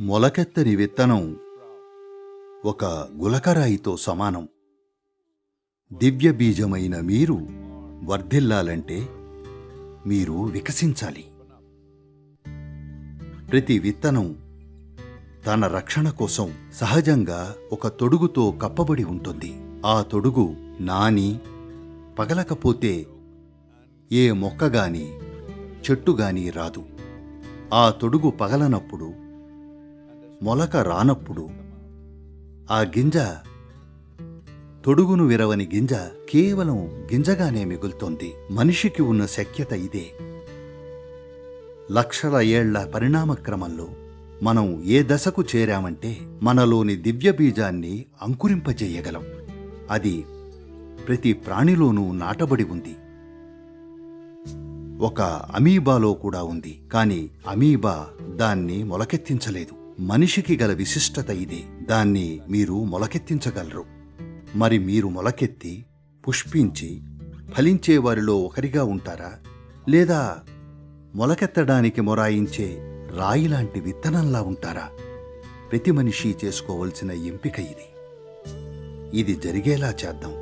మొలకెత్తని విత్తనం ఒక గులకరాయితో సమానం. దివ్య బీజమైన మీరు వర్ధిల్లాలంటే మీరు వికసించాలి. ప్రతి విత్తనం తన రక్షణ కోసం సహజంగా ఒక తొడుగుతో కప్పబడి ఉంటుంది. ఆ తొడుగు నాని పగలకపోతే ఏ మొక్కగాని చెట్టుగాని రాదు. ఆ తొడుగు పగలనప్పుడు మొలక రానప్పుడు ఆ గింజ తొడుగును విరవని గింజ కేవలం గింజగానే మిగులుతోంది. మనిషికి ఉన్న శక్యత ఇదే. లక్షల ఏళ్ళ పరిణామక్రమంలో మనం ఏ దశకు చేరామంటే మనలోని దివ్య బీజాన్ని అంకురింపజేయగలం. అది ప్రతి ప్రాణిలోనూ నాటబడి ఉంది. ఒక అమీబాలో కూడా ఉంది. కాని అమీబా దాన్ని మొలకెత్తించలేదు. మనిషికి గల విశిష్టత ఇదే. దాన్ని మీరు మొలకెత్తించగలరు. మరి మీరు మొలకెత్తి పుష్పించి ఫలించే వారిలో ఒకరిగా ఉంటారా? లేదా మొలకెత్తడానికి మొరాయించే రాయిలాంటి విత్తనంలా ఉంటారా? ప్రతి మనిషి చేసుకోవలసిన ఎంపిక ఇది. ఇది జరిగేలా చేద్దాం.